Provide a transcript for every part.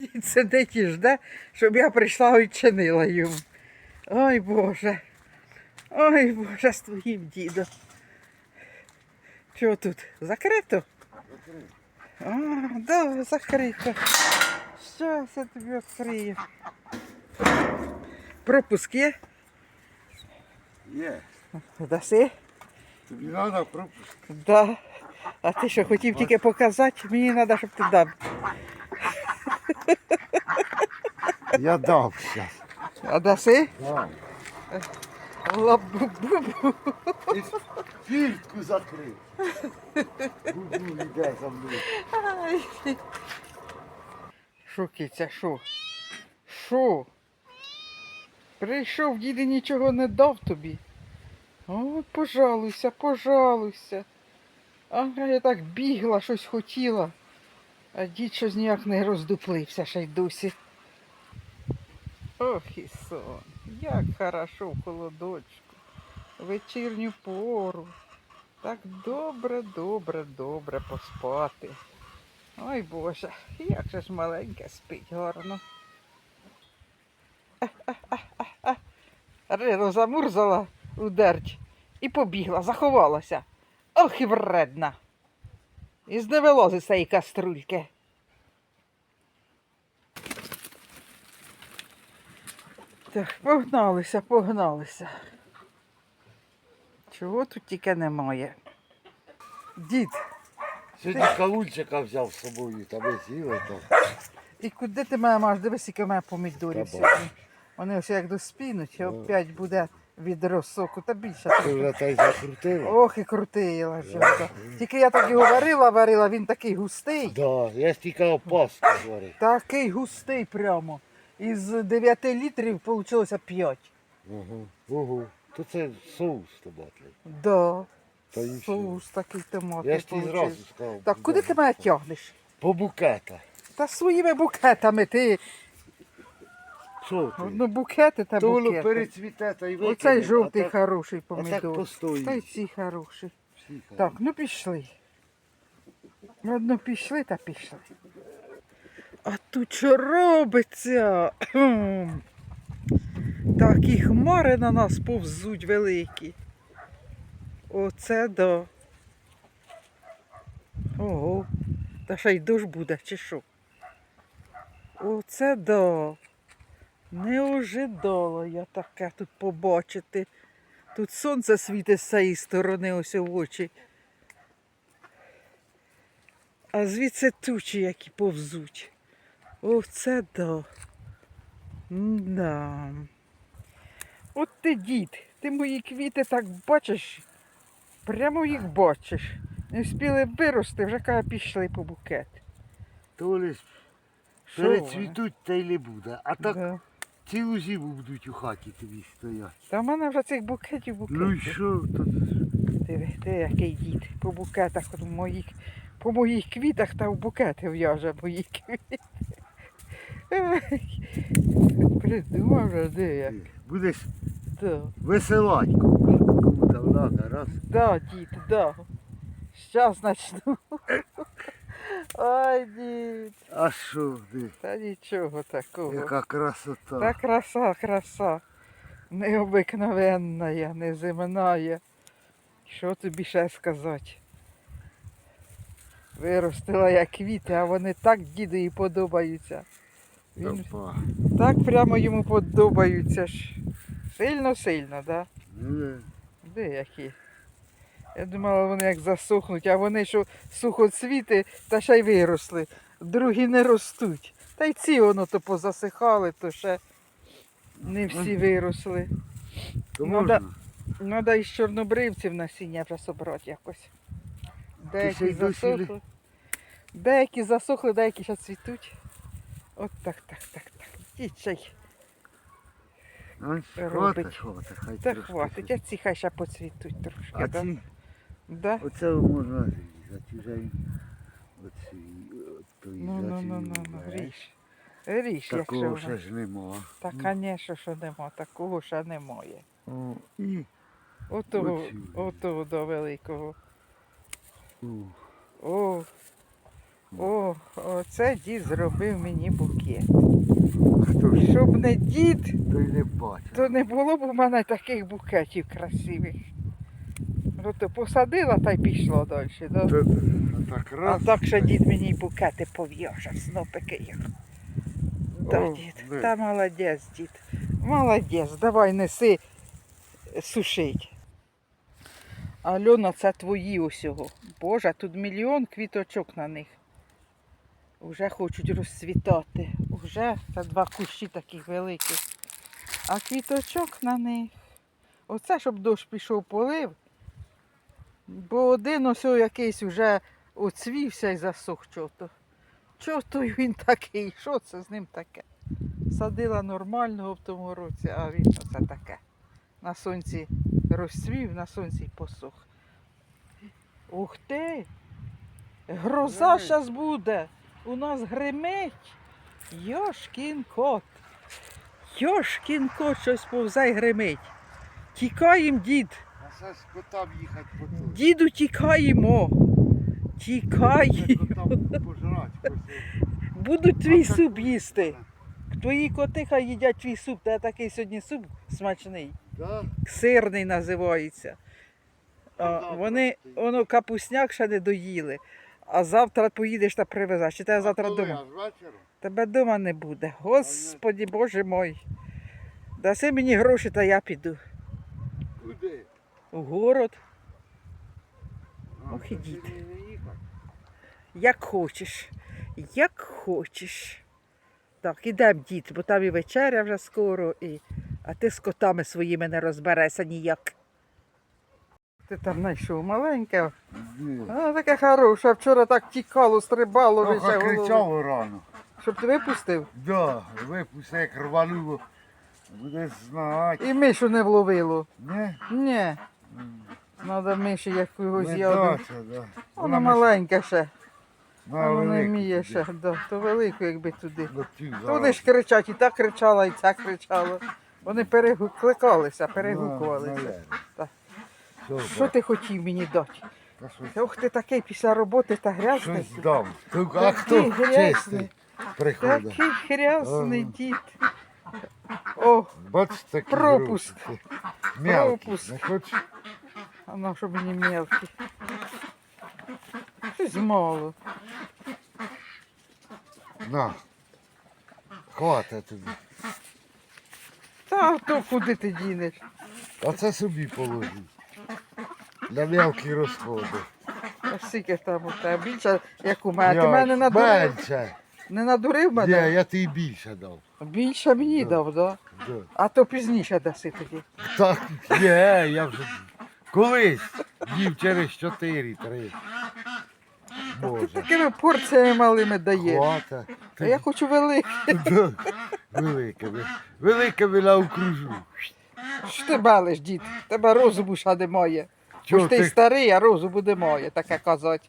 Він сидить і жде, щоб я прийшла і чинила йому. Ой Боже. Ой Боже, з твоїм дідом. Що тут? Закрито? А, да, закрито. Щас я тобі відкрию. Пропуск є? Є. Даси? Тобі треба пропуск. Да. А ти що, хотів тільки показати? Мені треба, щоб ти дав. Я дав зараз. А даси? Да. Лабу-бу-бу. І фіртку закрив. Бубу йде за мною. Що, киця? Що? Прийшов, діди нічого не дав тобі. О, пожалуйся, пожалуйся. Ага, я так бігла, щось хотіла. А дід щось ніяк не роздуплився ще й досі. Ох і сон, як хорошо в холодочку, вечірню пору. Так добре, добре, добре поспати. Ой Боже, як же ж маленьке спить гарно. Рено замурзала у дерть і побігла, заховалася. Ох і вредна. І не вилозить з цієї каструльки. Так, погналися, погналися. Чого тут тільки немає? Дід, Сьогодні кавунчика взяв з собою, та ми з'їли то. і куди ти мене маєш? Дивись, які в мене помідорів Та сьогодні. Вони ось як доспінуть, і опять буде відро соку, та більше. Ти вже та й закрутила? Ох, і крутила жінка. Тільки я так його варила, варила, він такий густий. Да, я стільки опаску зварив. Такий густий прямо. Із 9 літрів вийшло 5. Угу. Угу. То це соус томатний. Да. Та і Соус такий томатний. Я ж тобі получився. зразу сказав. Так куди ти мене тягнеш? По букета. Та своїми букетами ти. Що ти? Ну букети та То воно букети. перецвіте та й викине. Оцей а жовтий так- хороший А так помідор. постоїть. Та й ці хороші. Всі Так, ну пішли. Одно пішли та пішли. А тут що робиться? Кхм. Такі хмари на нас повзуть великі. Оце да. Ого. Та ще й дощ буде, чи що? Оце да. Не ожидала я таке тут побачити. Тут сонце світить з цієї сторони ось в очі. А звідси тучі, які повзуть. Оце да. Да. От ти дід, ти мої квіти так бачиш, прямо їх бачиш. Не встигли вирости, вже каже, пішли по букет. То лиш перецвітуть та й не буде. А так Да. Цілу зиму будуть у хаті тобі стояти. Та в мене вже цих букетів букетів. Ну і що? То... Диви, ти який дід по букетах, от в моїх, по моїх квітах та в букети в'яже мої квіти. Придумав де як. Будеш Да. веселать кому там надо, раз. Да, дід, да. Щас начну. Ой, дід. А що ти? Та нічого такого. Яка красота. Та краса, краса. Необикновенна, неземна. Що тобі ще сказати? Виростила я квіти, а вони так дідові подобаються. Він так прямо йому подобаються ж. Сильно-сильно, так? Да? Ну, Де які? Я думала, вони як засохнуть, а вони що сухоцвіти та ще й виросли. Другі не ростуть. Та й ці воно то позасихали, то ще не всі виросли. То Ну. Треба із чорнобривців насіння вже собрати якось. Деякі засохли. Деякі засохли, деякі ще цвітуть. От так, так, так, так. Ну. Хватить, хватить, хай Та хватить, а ці хай ще поцвітуть трошки. А да? ці, Да? оце можна різати, вже оці, Ну, ну, ну, ну, ну, ріж. Ріж, якщо Такого ще ж нема. Та, звісно, що нема, такого ще немає. О, і, Отого, Оцю. отого до великого. о, О, О, оце дід зробив мені букет. Хто ж Щоб не дід, той не бачив. то не було б у мене таких букетів красивих. Ну то посадила та й пішло далі. Да? Та- та- а Так А так ще дід мені букети пов'яже, снопики їх. Да, О, дід. диви. Та молодець, дід. Молодець, давай неси сушить. Альона, це твої усього. Боже, тут мільйон квіточок на них. Уже хочуть розцвітати. Уже це два кущі таких великих. А квіточок на них. Оце, щоб дощ пішов полив. Бо один ось якийсь уже оцвівся і засох чого-то. Чого то він такий? Що це з ним таке? Садила нормального в тому році, а він оце таке. На сонці розцвів, на сонці й посох. Ух ти! Гроза зараз буде. У нас гримить. Йошкін кот. Йошкін кот щось повзай гримить. Тікаєм, дід. Це з котам їхати по той. Діду, тікаємо. Тікай. Котам пожрать. Будуть твій А це суп їсти. Твої коти хай їдять твій суп. Та такий сьогодні суп смачний. Да? Сирний називається. А, вони, воно капусняк ще не доїли. А завтра поїдеш та привезеш. Чи тебе завтра А коли? вдома? Тебе вдома не буде. Господі Боже мой. Даси мені гроші, та я піду. Куди? У город, Ох, їхати. як хочеш. Як хочеш. Так, ідемо, дід, бо там і вечеря вже скоро, і... а ти з котами своїми не розберешся ніяк. Ти там знайшов маленьке, Ні. а таке хороше. Вчора так тікало, стрибало, Трохи вище головою. кричав рано. Щоб ти випустив. Да, випусти, як рвануло. Буде знати. І мишу не вловило. Не? Ні. Треба миші якогось Не яду. дача, да. Воно маленьке ще. На А воно не вміє ще. Да, то велику, якби туди. Ну, То вони ж кричать, і та кричала, і ця кричала. Вони перекликалися, перегукувалися. Наверно. Так. Що, ти хотів мені дати? Ох, ти такий після роботи та грязний. Щось дам. А хто чистий приходить? Такий грязний дід. О, Бач, такий Пропуск. Пропуск. Не хочеш? А на що мені мелкий. Щось мало. На. Хватить тобі. Та то куди ти дінеш? А це собі положи. Для мелкі розходи. А скільки там у тебе? Більше, як у мене. Ти мене надурив? Менше. Не надурив Ні, мене? я тобі більше дав. Більше мені Да. дав, да? Да. А то пізніше даси тоді. Так, ні, я вже колись їв через 4-3. Ти Боже. такими порціями малими даєш. Хвата. А я хочу велике. Да, Великими. Великими на окружу. Що ти балиш, дід? Тебе розуму ще немає. Чого ти ти, старий, а розуму немає, таке казати.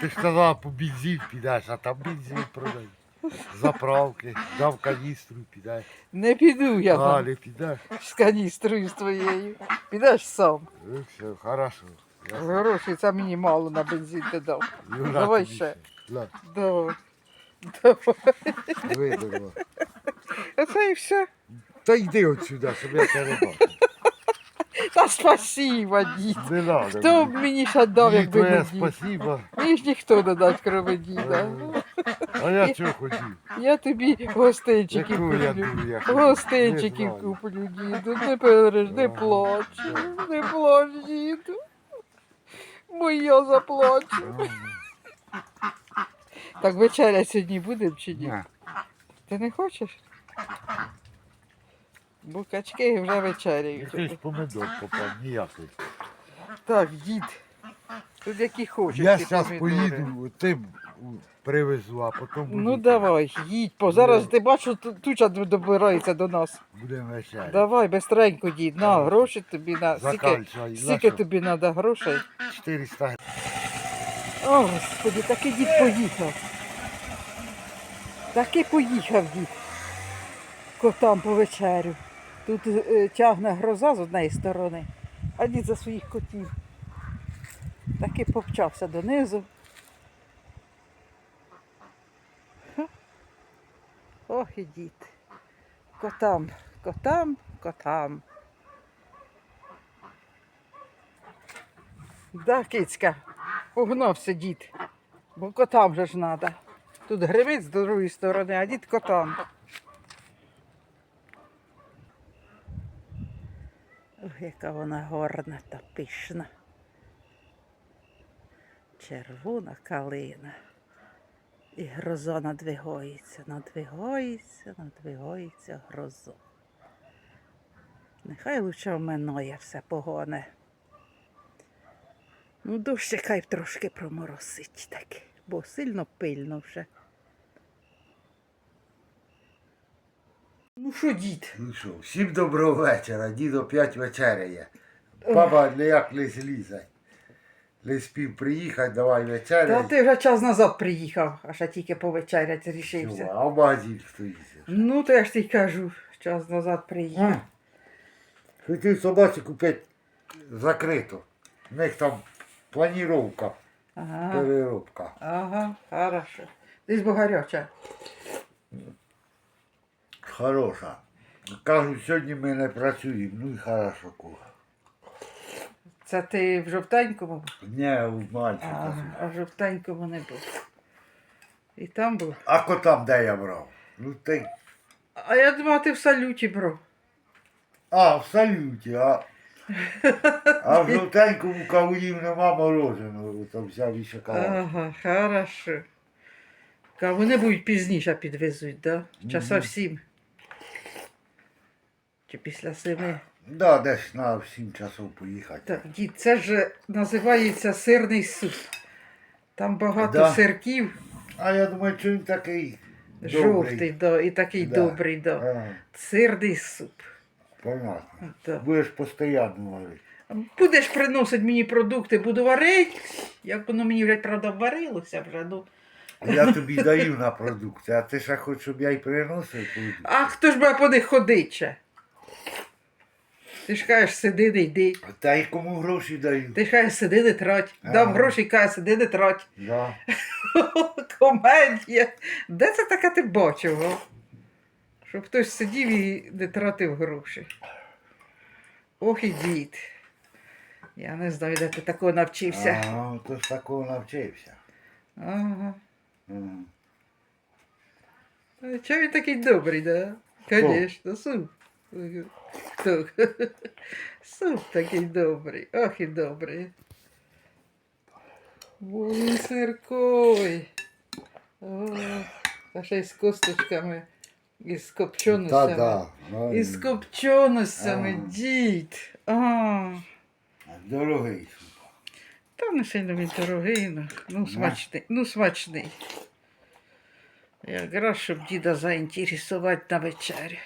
ти ж сказала, по бензин підеш, а там бензин продай. Заправки, дав каністру підеш. Не піду я А, там не підеш. з каністрою з твоєю. Підеш сам. Ну все, хорошо. Я це мені мало на бензин ти дав. Юра, Давай тобі ще. На, Давай. Давай. видерла. Оце і все. Та йди отсюди, щоб я тебе не бачив. Та спасіба, дід. Не надо. Хто б мені ще дав, Мені якби не дід? спасибо. Мені ж ніхто не дасть, кроме діда. А я чого хотів? Я тобі гостинчиків Яку я куплю. хотів? Знаю. куплю, діду. Не переш, не плач. Не плач, діду. Бо я заплачу. Так вечеря сьогодні будемо чи ні? Ти не хочеш? Бо качки вже вечеряють. Якийсь помидор попав, ніякий. Так, дід. Тут які хочеш. Я зараз помідори. поїду, тим привезу, а потім буду. Ну давай, їдь, по зараз ти бачу, ту- туча добирається до нас. Будемо вечеря. Давай, бистренько, дід, на, Давай. гроші тобі на. Скільки, скільки тобі треба грошей? 400 гривень. О, господи, таки дід поїхав. Таки поїхав дід. Котам по вечерю. Тут е, тягне гроза з однієї сторони, а дід за своїх котів. Таки повчався донизу. Ох і діти. Котам, котам, котам. Да, кицька, угнався дід, бо котам же ж треба. Тут гримить з другої сторони, а дід котам. Ох, яка вона горна та пишна. Червона калина. І гроза надвигається, надвигається, надвигається гроза. Нехай лучше минає все погоне. Ну, дощ хай трошки проморосить таки, бо сильно пильно вже. Ну що, дід? Ну що, всім доброго вечора, дід опять вечеряє. Баба ніяк не злізе. Не спів приїхати, давай Та вечеряй. ти вже час назад приїхав, аж я тільки повечеряти рішився. А в магазин хто їздив? Ну, то я ж тобі кажу, час назад приїхав. Хотів собаці купити закрито. У них там планіровка, Ага, переробка. ага, хорошо. Десь бо гаряча. Хороша. Кажуть, сьогодні ми не працюємо, ну і хорошо. кур. Це ти в жовтенькому? Не, у мальчика. Ага, а в жовтенькому не був. І там був. А котам де я брав? Ну ти. А я думала, ти в салюті, бро. А, в салюті, а. А в жовтенькому кавунів нема мороженого, там взяв і шоколад. Ага, хорошо. Ка вони будуть пізніше підвезуть, да? Часа в сім. Чи після семи. Да, десь на 7 часов поїхати. Так, дід, це ж називається сирний суп. Там багато Да. сирків, А я думаю, що він такий жовтий, да, і такий Да. добрий, да. А, Сирний суп. понятно. Да. Будеш постійно варити. Будеш приносити мені продукти, буду варити. Як воно мені вже, правда, варилося вже. Ну. Я тобі даю на продукти, а ти ще хочеш, щоб я й приносив продукти? А хто ж буде по них ходить ще? Ти ж кажеш, сиди, не йди. Та й кому гроші даю. Ти ж кажеш, сиди, не трать. Дам Ага. гроші, каже, сиди, не трать. Да. Комедія. Де це таке ти бачив? Го? Щоб хтось сидів і не тратив гроші. Ох і дід. Я не знаю, де ти такого навчився. Ага, то ж такого навчився. Ага. М. Чого він такий добрий, да? Конечно, суп. Хто? Суп такий добрий. Ох і добрий. Боже, сиркой. О, та ще й з косточками. І з Та копченостями. да. Ай, І з копченостями, Ага. дід. А, Дорогий. та не сильно він дорогий, ну, ну смачний. Ну, смачний. Якраз, щоб діда заінтересувати на вечерю.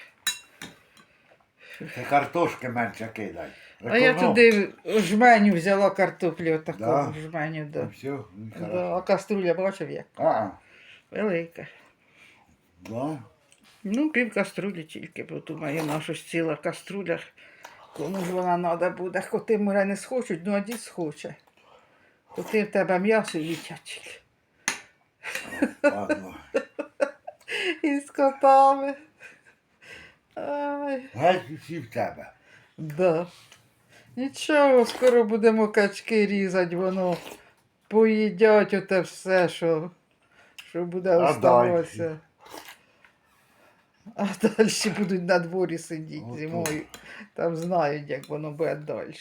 Ти картошки менше кидай. А я Економ. туди жменю взяла картоплю, отаку Да? жменю, да. все, ну, да. А каструля бачив як? А, Велика. да. Ну, пів каструлі тільки, бо думаю, наша ж ціла каструля. Кому ж вона треба буде? Коти може не схочуть, ну а дід схоче. Коти в тебе м'ясо їдять. Ладно. І з котами. Ай, Геть усі в тебе. да. Нічого, скоро будемо качки різати, воно поїдять оте все, що, що буде А оставатися. А далі будуть на дворі сидіти Ото. зимою. Там знають, як воно буде далі.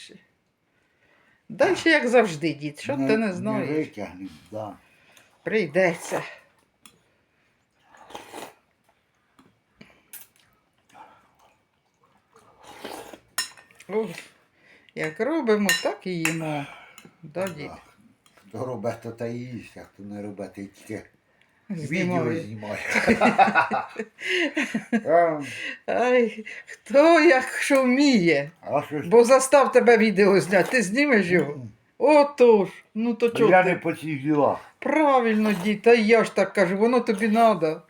Далі, як завжди, дід, що ти не знаєш? Не витягнемо, да. Прийдеться. О, як робимо, так і їмо. Да, дід? Хто робить, то та і їсть, а хто не робить, то тільки відео знімає. А, Ай, хто як що вміє. А що ж? Бо застав тебе відео зняти, ти знімеш його? Отож, ну то чого Я ти? не по цих ділах. Правильно, дід, та я ж так кажу, воно тобі треба.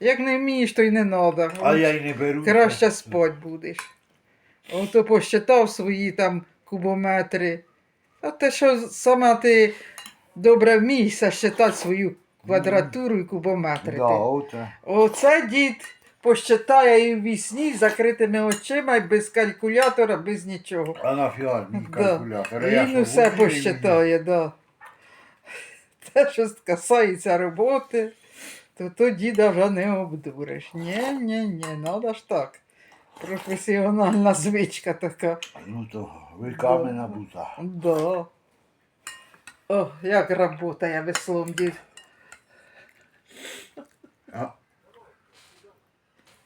Як не вмієш, то й не треба. А я й не беру. Краще спать будеш. Ото посчитав свої там кубометри. А те, що саме ти добре вмієш считати свою квадратуру і кубометри. Да, оце. Оце дід посчитає і в вісні з закритими очима, і без калькулятора, без нічого. А нафіга мій Да. калькулятор? А Він усе посчитає, да. Те, що касається роботи, то то діда вже не обдуриш. Ні, ні, ні, треба ж так. Професіональна звичка така. Ну то ви камена бута. Да. О, як работає веслом дід. А?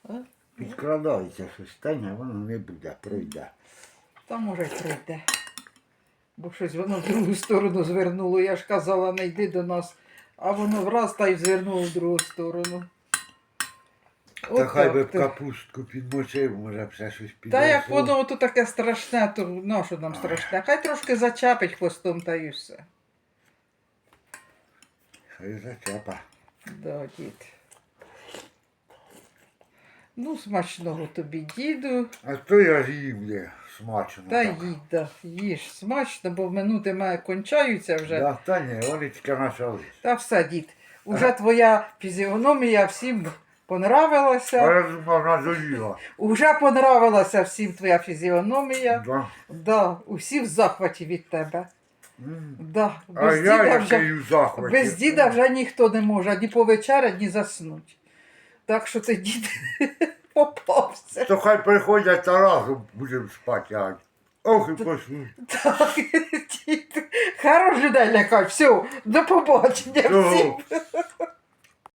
А? Підкрадається щось, та ні, воно не буде, пройде. Та може й прийде. Бо щось воно в другу сторону звернуло. Я ж казала, не йди до нас. А воно враз та й звернуло в другу сторону. Та хай би б Отак то. капустку підмочив, може б ще щось піде. Та як воно ото таке страшне, то на що нам страшне? Хай трошки зачепить хвостом та й все. Хай зачепа. Да, дід. Ну, смачного тобі, діду. А то я ж їм є смачно. Та так. їдь, да, їж смачно, бо минути має кончаються вже. Да, та ні, тільки почались. Та все, дід. Уже твоя фізіономія всім понравилася. А надоїла. Уже понравилася всім твоя фізіономія. Да. Да, усі в захваті від тебе. Да, без, я діда ще вже, у захваті. без діда вже ніхто не може ні повечеряти, ні заснути. Так що ти дід попався. То хай приходять та разом будемо спати. а. Ох і пошлю. Так, дід. Хороший день лякай. Все, до побачення всім.